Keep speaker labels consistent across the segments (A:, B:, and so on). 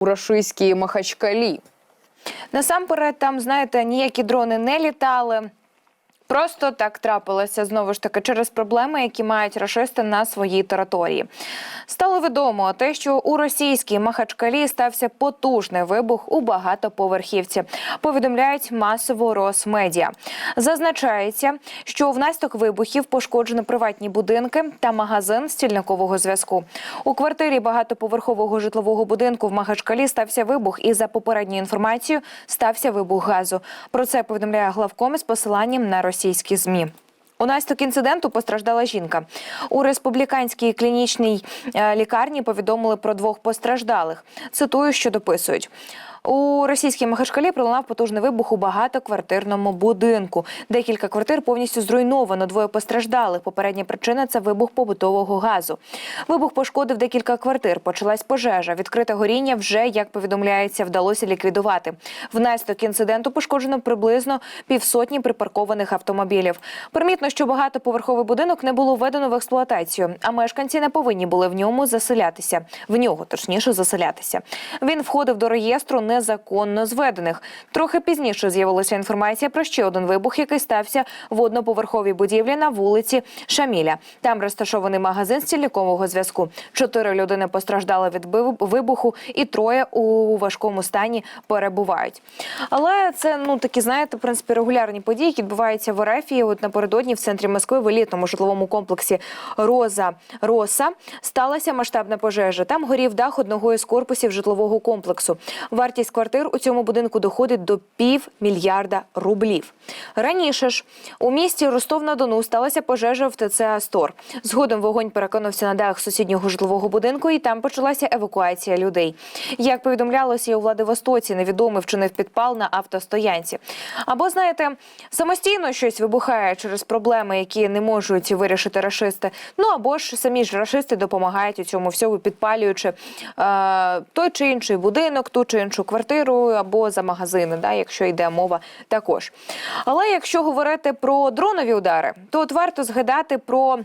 A: у рашистській Махачкалі. Насамперед, там, знаєте, ніякі дрони не літали. Просто так трапилося знову ж таки через проблеми, які мають рашисти на своїй території. Стало відомо те, що у російській Махачкалі стався потужний вибух у багатоповерхівці. Повідомляють масово Росмедіа. Зазначається, що внаслідок вибухів пошкоджено приватні будинки та магазин стільникового зв'язку. У квартирі багатоповерхового житлового будинку в Махачкалі стався вибух, і за попередньою інформацією стався вибух газу. Про це повідомляє главком з посиланням на російські змі. Унаслідок інциденту постраждала жінка. У республіканській клінічній е, лікарні повідомили про двох постраждалих. Цитую, що дописують. У російській Махачкалі пролунав потужний вибух у багатоквартирному будинку. Декілька квартир повністю зруйновано. Двоє постраждалих. Попередня причина це вибух побутового газу. Вибух пошкодив декілька квартир. Почалась пожежа. Відкрите горіння вже, як повідомляється, вдалося ліквідувати. Внаслідок інциденту пошкоджено приблизно півсотні припаркованих автомобілів. Примітно, що багатоповерховий будинок не було введено в експлуатацію, а мешканці не повинні були в ньому заселятися. В нього точніше заселятися. Він входив до реєстру незаконно зведених. Трохи пізніше з'явилася інформація про ще один вибух, який стався в одноповерховій будівлі на вулиці Шаміля. Там розташований магазин стільникового зв'язку. Чотири людини постраждали від вибуху, і троє у важкому стані перебувають. Але це ну такі, знаєте, в принципі, регулярні події, які відбуваються в РФ. І От напередодні в центрі Москви в елітному житловому комплексі Роза Роса сталася масштабна пожежа. Там горів дах одного із корпусів житлового комплексу. Вартість квартир у цьому будинку доходить до пів мільярда рублів. Раніше ж у місті Ростов-на-Дону сталася пожежа в ТЦ Астор. Згодом вогонь перекинувся на дах сусіднього житлового будинку, і там почалася евакуація людей. Як повідомлялося і у Владивостоці, невідомий вчинив підпал на автостоянці. Або знаєте, самостійно щось вибухає через проблеми, які не можуть вирішити рашисти. Ну або ж самі ж рашисти допомагають у цьому всьому, підпалюючи е, той чи інший будинок, ту чи іншу квартиру або за магазини, да, якщо йде мова також. Але якщо говорити про дронові удари, то от варто згадати про.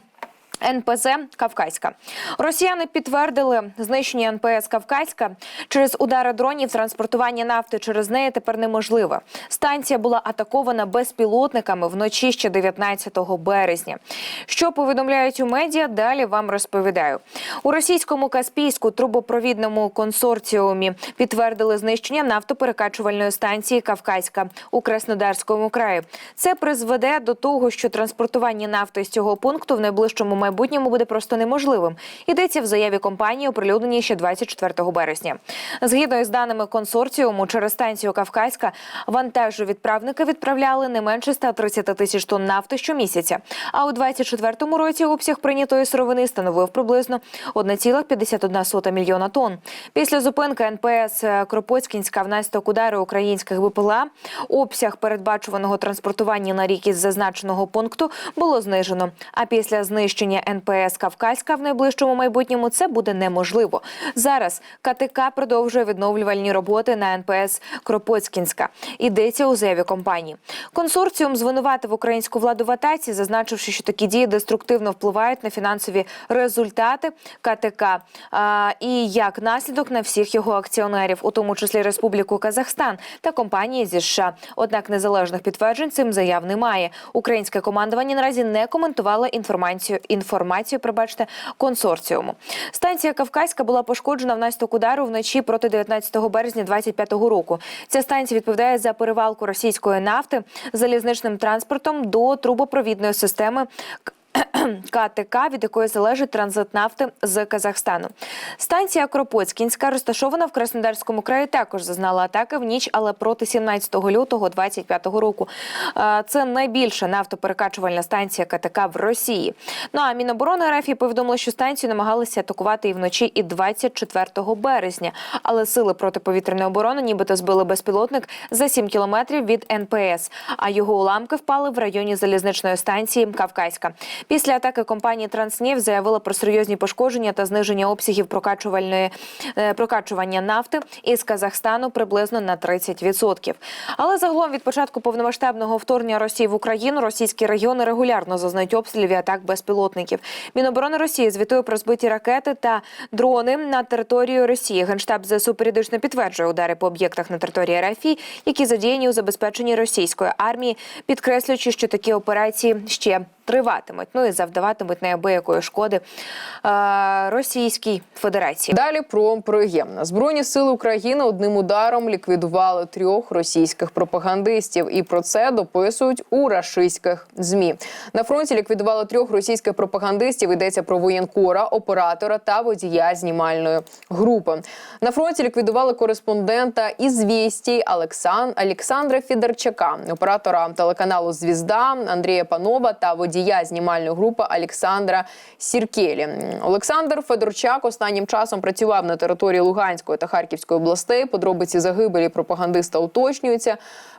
A: НПЗ Кавказька. Росіяни підтвердили знищення НПС Кавказька через удари дронів. Транспортування нафти через неї тепер неможливе. Станція була атакована безпілотниками вночі ще 19 березня. Що повідомляють у медіа? Далі вам розповідаю. У російському Каспійську трубопровідному консорціумі підтвердили знищення нафтоперекачувальної станції Кавказька у Краснодарському краї. Це призведе до того, що транспортування нафти з цього пункту в найближчому майбутньому буде просто неможливим. Йдеться в заяві компанії, оприлюдненій ще 24 березня. Згідно із даними консорціуму, через станцію Кавказька вантажовідправники відправляли не менше 130 тисяч тонн нафти щомісяця. А у 24 році обсяг прийнятої сировини становив приблизно 1,51 мільйона тонн. Після зупинки НПС Кропоцькінська внаслідок удару українських БПЛА обсяг передбачуваного транспортування на рік із зазначеного пункту було знижено. А після знищення НПС Кавказька в найближчому майбутньому це буде неможливо. Зараз КТК продовжує відновлювальні роботи на НПС Кропоцькінська. Йдеться у заяві компанії. Консорціум звинуватив українську владу в атаці, зазначивши, що такі дії деструктивно впливають на фінансові результати КТК а, і як наслідок на всіх його акціонерів, у тому числі Республіку Казахстан та компанії зі США. Однак незалежних підтверджень цим заяв немає. Українське командування наразі не коментувало інформацію інформацію. Пробачте консорціуму. Станція Кавказька була пошкоджена внаслідок удару вночі проти 19 березня 2025 року. Ця станція відповідає за перевалку російської нафти залізничним транспортом до трубопровідної системи. КТК, від якої залежить транзит нафти з Казахстану. Станція Кропоцькінська, розташована в Краснодарському краї, також зазнала атаки в ніч, але проти 17 лютого 2025 року. Це найбільша нафтоперекачувальна станція КТК в Росії. Ну а Міноборони РФ повідомило, що станцію намагалися атакувати і вночі, і 24 березня. Але сили протиповітряної оборони нібито збили безпілотник за 7 кілометрів від НПС, а його уламки впали в районі залізничної станції Кавказька. Після Атаки компанії Транснефть заявила про серйозні пошкодження та зниження обсягів прокачувальної е, прокачування нафти із Казахстану приблизно на 30%. Але загалом від початку повномасштабного вторгнення Росії в Україну російські регіони регулярно зазнають обстрілів і атак безпілотників. Міноборони Росії звітує про збиті ракети та дрони на територію Росії. Генштаб ЗСУ періодично підтверджує удари по об'єктах на території РФ, які задіяні у забезпеченні російської армії, підкреслюючи, що такі операції ще триватимуть. Ну і завдаватимуть неабиякої шкоди е, Російській Федерації.
B: Далі про приємне. Збройні сили України одним ударом ліквідували трьох російських пропагандистів, і про це дописують у рашистських змі. На фронті ліквідували трьох російських пропагандистів. Йдеться про воєнкора, оператора та водія знімальної групи. На фронті ліквідували кореспондента із Олексан... Олександра Фідерчака, оператора телеканалу Звізда Андрія Панова та водія знімальної групи Олександра Сіркелі. Олександр Федорчак останнім часом працював на території Луганської та Харківської областей. Подробиці загибелі пропагандиста уточнюються.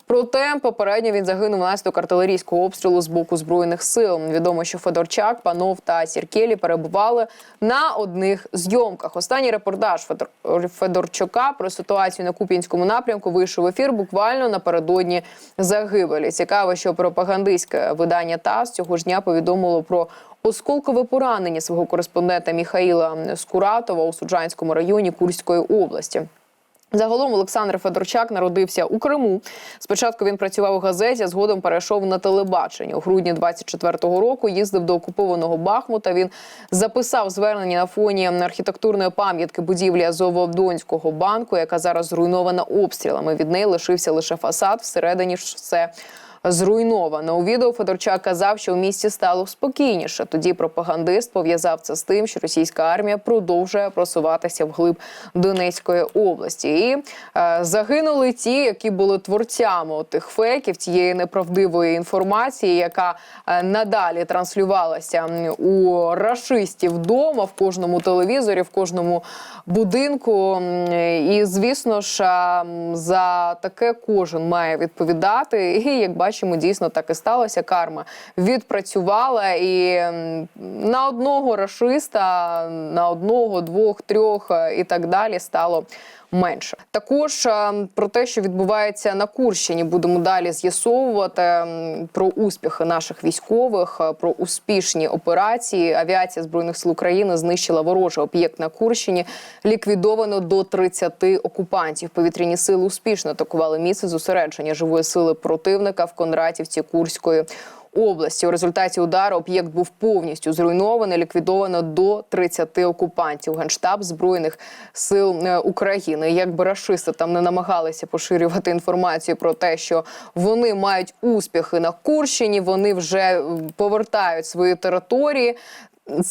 B: Проте попередньо він загинув внаслідок артилерійського обстрілу з боку збройних сил. Відомо, що Федорчак, Панов та Сіркелі перебували на одних зйомках. Останній репортаж Федор Федорчука про ситуацію на Куп'янському напрямку вийшов в ефір буквально напередодні загибелі. Цікаво, що пропагандистське видання ТАСС цього ж дня повідомило про осколкове поранення свого кореспондента Міхаїла Скуратова у Суджанському районі Курської області. Загалом Олександр Федорчак народився у Криму. Спочатку він працював у газеті, а згодом перейшов на телебачення. У грудні 24-го року їздив до окупованого Бахмута. Він записав звернення на фоні архітектурної пам'ятки будівлі Азово-Донського банку, яка зараз зруйнована обстрілами. Від неї лишився лише фасад. Всередині ж все зруйновано. У відео Федорчак казав, що у місті стало спокійніше. Тоді пропагандист пов'язав це з тим, що російська армія продовжує просуватися вглиб Донецької області. І е, загинули ті, які були творцями тих фейків, тієї неправдивої інформації, яка е, надалі транслювалася у рашистів вдома, в кожному телевізорі, в кожному будинку. І звісно ж, за таке кожен має відповідати. І як бачимо, дійсно так і сталося. Карма відпрацювала і на одного рашиста, на одного, двох, трьох е, і так далі стало. Менше також е, про те, що відбувається на Курщині, будемо далі з'ясовувати про успіхи наших військових, е, про успішні операції. Авіація збройних сил України знищила ворожий об'єкт на Курщині. Ліквідовано до 30 окупантів. Повітряні сили успішно атакували місце зосередження живої сили противника в Кондратівці Курської області. У результаті удару об'єкт був повністю зруйнований, ліквідовано до 30 окупантів. Генштаб збройних сил е, України. Якби рашисти там не намагалися поширювати інформацію про те, що вони мають успіхи на Курщині, вони вже повертають свої території.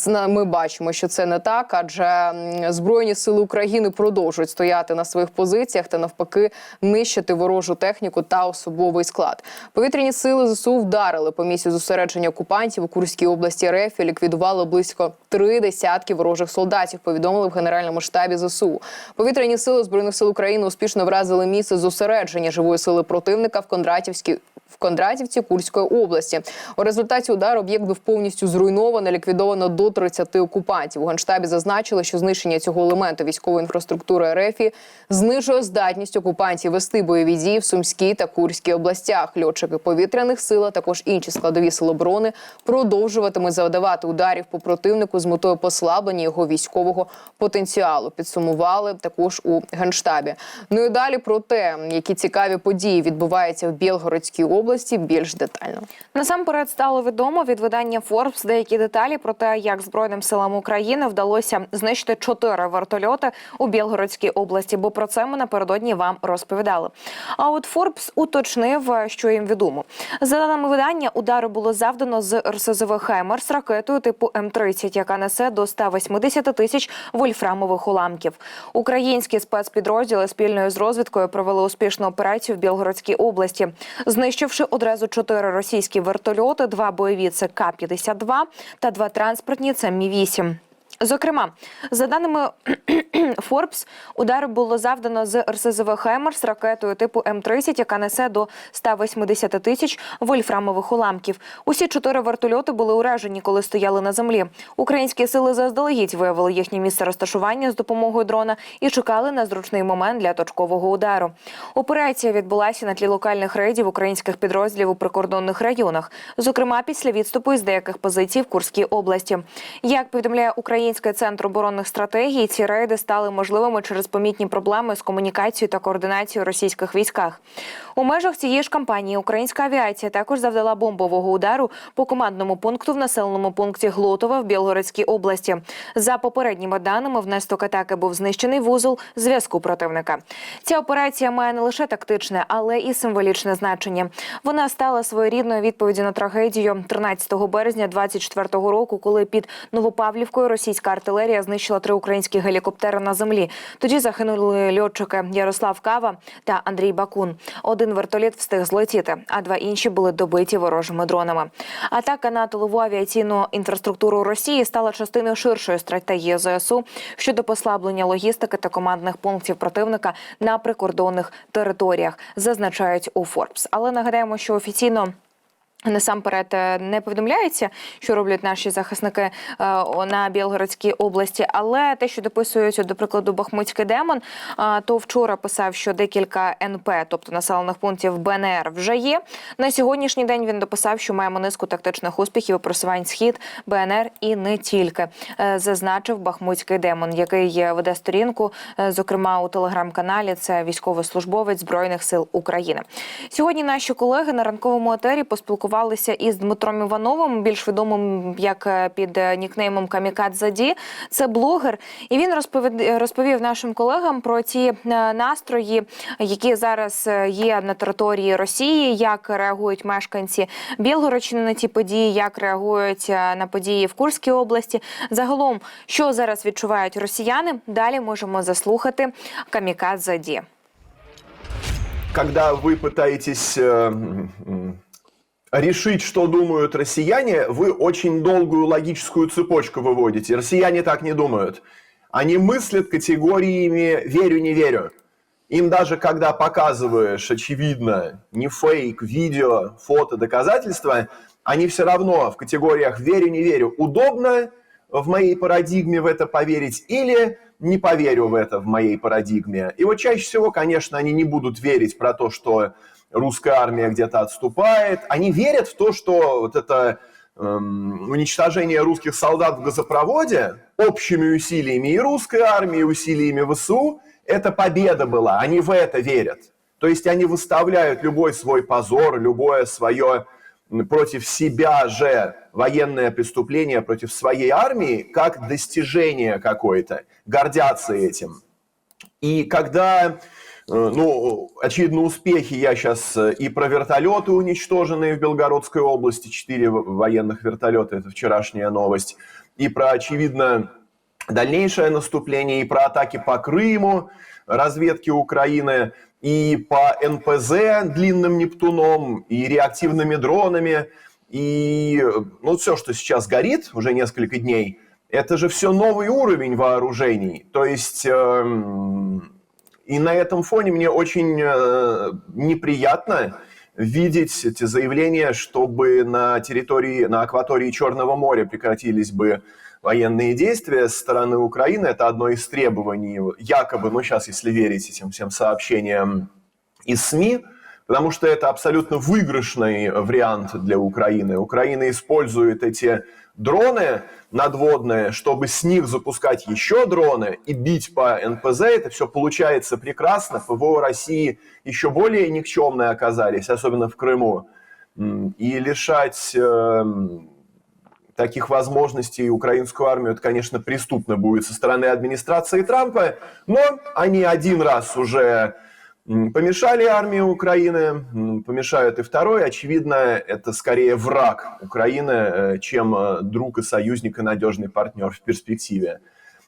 B: Ми бачимо, що це не так, адже збройні сили України продовжують стояти на своїх позиціях та навпаки нищити ворожу техніку та особовий склад. Повітряні сили ЗСУ вдарили по місці зосередження окупантів у Курській області РФ і ліквідували близько три десятки ворожих солдатів. Повідомили в генеральному штабі ЗСУ. Повітряні сили збройних сил України успішно вразили місце зосередження живої сили противника в Кондратівській. В Кондратівці Курської області у результаті удару об'єкт був повністю зруйновано, ліквідовано до 30 окупантів. У генштабі зазначили, що знищення цього елементу військової інфраструктури РФ знижує здатність окупантів вести бойові дії в Сумській та Курській областях. Льотчики повітряних сил, а також інші складові сил оборони продовжуватимуть завдавати ударів по противнику з метою послаблення його військового потенціалу. Підсумували також у генштабі. Ну і далі про те, які цікаві події відбуваються в Білгородській області, більш детально.
A: Насамперед стало відомо від видання Forbes деякі деталі про те, як Збройним силам України вдалося знищити чотири вертольоти у Білгородській області. Бо про це ми напередодні вам розповідали. А от Forbes уточнив, що їм відомо. За даними видання, удару було завдано з РСЗВ Хаймерс ракетою типу М-30, яка несе до 180 тисяч вольфрамових уламків. Українські спецпідрозділи спільною з розвідкою провели успішну операцію в Білгородській області, знищивши одразу чотири російські вертольоти, два бойові це К-52 та два транспортні це Мі-8. Зокрема, за даними Forbes, удар було завдано з РСЗВ «Хаймерс» ракетою типу М-30, яка несе до 180 тисяч вольфрамових уламків. Усі чотири вертольоти були уражені, коли стояли на землі. Українські сили заздалегідь виявили їхнє місце розташування з допомогою дрона і чекали на зручний момент для точкового удару. Операція відбулася на тлі локальних рейдів українських підрозділів у прикордонних районах, зокрема після відступу із деяких позицій в Курській області. Як повідомляє Український центр оборонних стратегій, ці рейди стали можливими через помітні проблеми з комунікацією та координацією російських військах. У межах цієї ж кампанії українська авіація також завдала бомбового удару по командному пункту в населеному пункті Глотове в Білгородській області. За попередніми даними, внаслідок атаки був знищений вузол зв'язку противника. Ця операція має не лише тактичне, але і символічне значення. Вона стала своєрідною відповіддю на трагедію 13 березня 24-го року, коли під Новопавлівкою російська артилерія знищила три українські гелікоптери на землі. Тоді загинули льотчики Ярослав Кава та Андрій Бакун. Один вертоліт встиг злетіти, а два інші були добиті ворожими дронами. Атака на тилову авіаційну інфраструктуру Росії стала частиною ширшої стратегії ЗСУ щодо послаблення логістики та командних пунктів противника на прикордонних територіях, зазначають у Forbes. Але нагадаємо, що офіційно. Насамперед е, не повідомляється, що роблять наші захисники е, на Білгородській області, але те, що дописують, от, до прикладу, Бахмутський демон, то вчора писав, що декілька НП, тобто населених пунктів БНР, вже є. На сьогоднішній день він дописав, що маємо низку тактичних успіхів у просувань схід БНР і не тільки, Е, зазначив Бахмутський демон, який веде сторінку, зокрема у телеграм-каналі. Це військовослужбовець збройних сил України. Сьогодні наші колеги на ранковому етері поспілкувалися із Дмитром Івановим, більш відомим як е, під е, нікнеймом Камікадзаді. Це блогер, і він розповід... розповів нашим колегам про ті е, настрої, які зараз е, є на території Росії, як реагують мешканці Білгородщини на ті події, як реагують е, на події в Курській області. Загалом, що зараз відчувають росіяни, далі можемо заслухати Камікадзаді.
C: когда вы пытаетесь э, м, решить, что думают россияне, вы очень долгую логическую цепочку выводите. Россияне так не думают. Они мыслят категориями «верю, не верю». Им даже когда показываешь, очевидно, не фейк, видео, фото, доказательства, они все равно в категориях «верю, не верю». Удобно в моей парадигме в это поверить или не поверю в это в моей парадигме. И вот чаще всего, конечно, они не будут верить про то, что русская армия где-то отступает. Они верят в то, что вот это эм, уничтожение русских солдат в газопроводе общими усилиями и русской армии, и усилиями ВСУ, это победа была. Они в это верят. То есть они выставляют любой свой позор, любое свое против себя же военное преступление против своей армии как достижение какое-то, гордятся этим. И когда, э, ну, очевидно, успехи, я сейчас и про вертолеты уничтоженные в Белгородской области, четыре военных вертолета, это вчерашняя новость, и про, очевидно, дальнейшее наступление, и про атаки по Крыму, разведки Украины, и по НПЗ длинным Нептуном, и реактивными дронами, и э, ну, все, что сейчас горит уже несколько дней, это же все новый уровень вооружений. То есть эм, и на этом фоне мне очень э, неприятно видеть эти заявления, чтобы на территории, на акватории Черного моря прекратились бы военные действия со стороны Украины. Это одно из требований, якобы, ну сейчас, если верить этим всем сообщениям из СМИ, потому что это абсолютно выигрышный вариант для Украины. Украина использует эти дроны надводные, чтобы с них запускать еще дроны и бить по НПЗ. Это все получается прекрасно. ПВО России еще более никчемные оказались, особенно в Крыму. И лишать эм, таких возможностей украинскую армию, это, конечно, преступно будет со стороны администрации Трампа, но они один раз уже помешали армии Украины, помешают и второй. Очевидно, это скорее враг Украины, э, чем э, друг и союзник и надежный партнер в перспективе.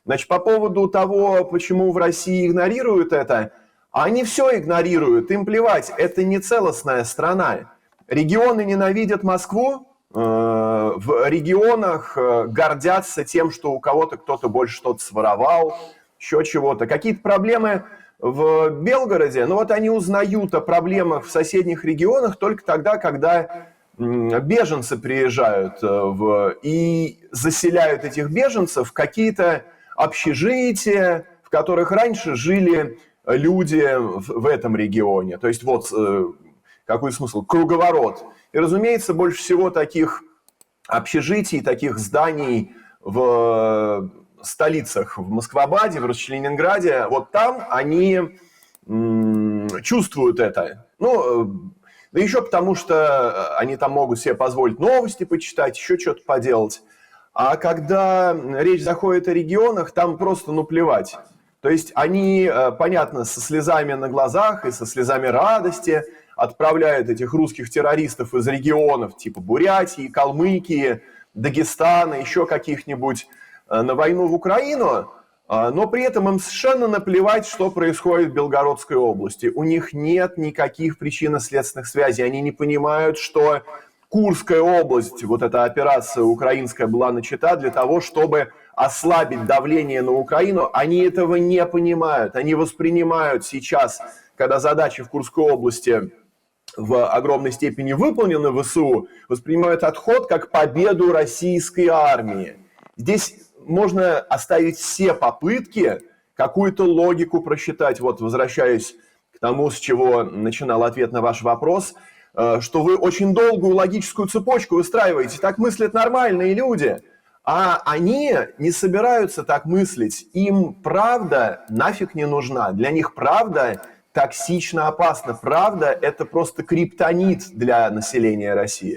C: Значит, по поводу того, почему в России игнорируют это, они все игнорируют, им плевать, это не целостная страна. Регионы ненавидят Москву, э, в регионах э, гордятся тем, что у кого-то кто-то больше что-то своровал, еще чего-то. Какие-то проблемы в Белгороде, ну вот они узнают о проблемах в соседних регионах только тогда, когда беженцы приезжают э, в, и заселяют этих беженцев в какие-то общежития, в которых раньше жили люди в, в этом регионе. То есть вот э, какой смысл? Круговорот. И, разумеется, больше всего таких общежитий, таких зданий в столицах, в Москвабаде, в Расчленинграде, вот там они чувствуют это. Ну, э, да еще потому, что они там могут себе позволить новости почитать, еще что-то поделать. А когда речь заходит о регионах, там просто ну плевать. То есть они, э, понятно, со слезами на глазах и со слезами радости отправляют этих русских террористов из регионов типа Бурятии, Калмыкии, Дагестана, еще каких-нибудь э, на войну в Украину, а, но при этом им совершенно наплевать, что происходит в Белгородской области. У них нет никаких причинно-следственных связей. Они не понимают, что Курская область, вот эта операция украинская была начата для того, чтобы ослабить давление на Украину. Они этого не понимают. Они воспринимают сейчас, когда задачи в Курской области в огромной степени выполнены ВСУ, воспринимают отход как победу российской армии. Здесь можно оставить все попытки какую-то логику просчитать. Вот возвращаюсь к тому, с чего начинал ответ на ваш вопрос, э, что вы очень долгую логическую цепочку выстраиваете. Так мыслят нормальные люди. А они не собираются так мыслить. Им правда нафиг не нужна. Для них правда токсично опасно. Правда – это просто криптонит для населения России.